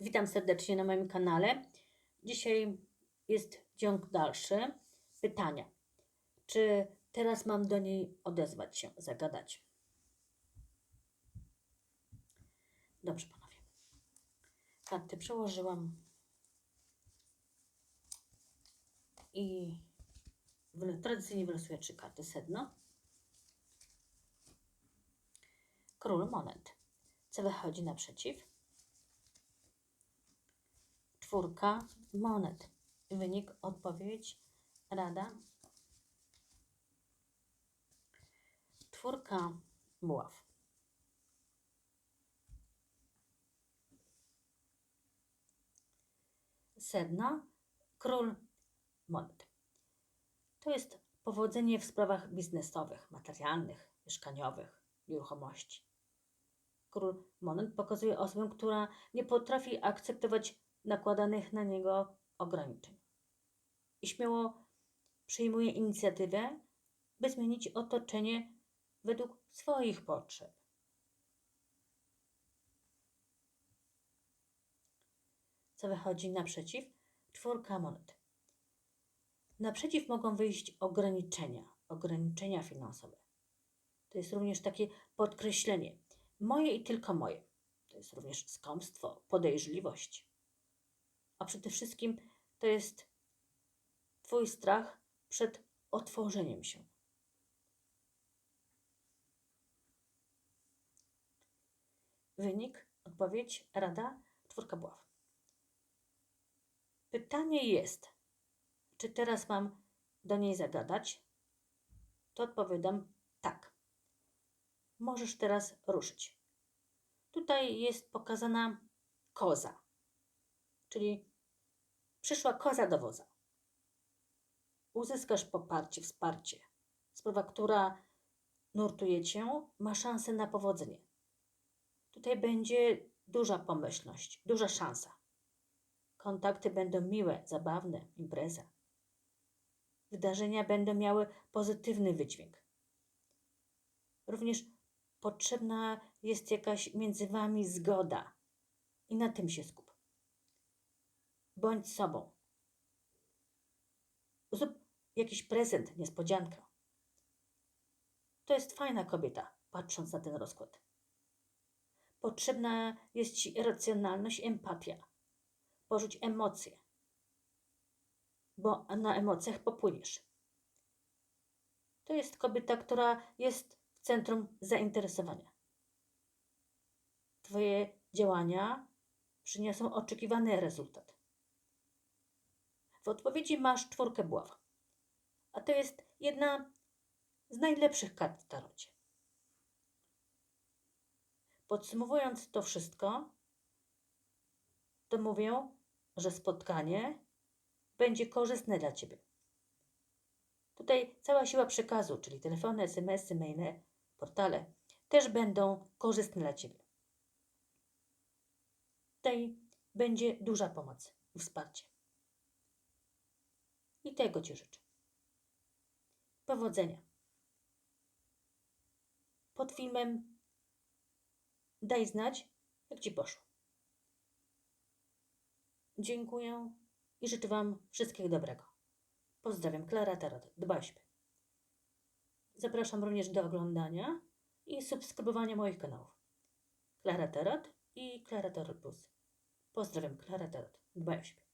Witam serdecznie na moim kanale. Dzisiaj jest ciąg dalszy. Pytania. Czy teraz mam do niej odezwać się, zagadać? Dobrze, panowie. Karty przełożyłam. I tradycyjnie wylosuję trzy karty sedno. Król monet. Co wychodzi naprzeciw? Czwórka monet. Wynik, odpowiedź, rada. Czwórka buław. Sedno, król monet. To jest powodzenie w sprawach biznesowych, materialnych, mieszkaniowych, nieruchomości. Król monet pokazuje osobę, która nie potrafi akceptować nakładanych na niego ograniczeń. I śmiało przyjmuje inicjatywę, by zmienić otoczenie według swoich potrzeb. Co wychodzi naprzeciw? Czwórka monet. Naprzeciw mogą wyjść ograniczenia, ograniczenia finansowe. To jest również takie podkreślenie. Moje i tylko moje. To jest również skąpstwo, podejrzliwość. A przede wszystkim to jest Twój strach przed otworzeniem się. Wynik, odpowiedź, rada, czwórka buław. Pytanie jest, czy teraz mam do niej zagadać? To odpowiadam. Możesz teraz ruszyć. Tutaj jest pokazana koza, czyli przyszła koza do woza. Uzyskasz poparcie, wsparcie. Sprawa, która nurtuje cię, ma szansę na powodzenie. Tutaj będzie duża pomyślność, duża szansa. Kontakty będą miłe, zabawne, impreza. Wydarzenia będą miały pozytywny wydźwięk. Również potrzebna jest jakaś między wami zgoda i na tym się skup. Bądź sobą. Zrób jakiś prezent, niespodziankę. To jest fajna kobieta, patrząc na ten rozkład. Potrzebna jest ci racjonalność, empatia. Porzuć emocje, bo na emocjach popłyniesz. To jest kobieta, która jest centrum zainteresowania. Twoje działania przyniosą oczekiwany rezultat. W odpowiedzi masz czwórkę buław, a to jest jedna z najlepszych kart w tarocie. Podsumowując to wszystko, to mówię, że spotkanie będzie korzystne dla Ciebie. Tutaj cała siła przekazu, czyli telefony, SMS-y, maile, portale, też będą korzystne dla Ciebie. Tutaj będzie duża pomoc i wsparcie. I tego Ci życzę. Powodzenia. Pod filmem daj znać, jak Ci poszło. Dziękuję i życzę Wam wszystkiego dobrego. Pozdrawiam, Klara Tarot. Dbaj. Zapraszam również do oglądania i subskrybowania moich kanałów. Klara Tarot i Klara Tarot Plus. Pozdrawiam, Klara Tarot. Dbaj o siebie.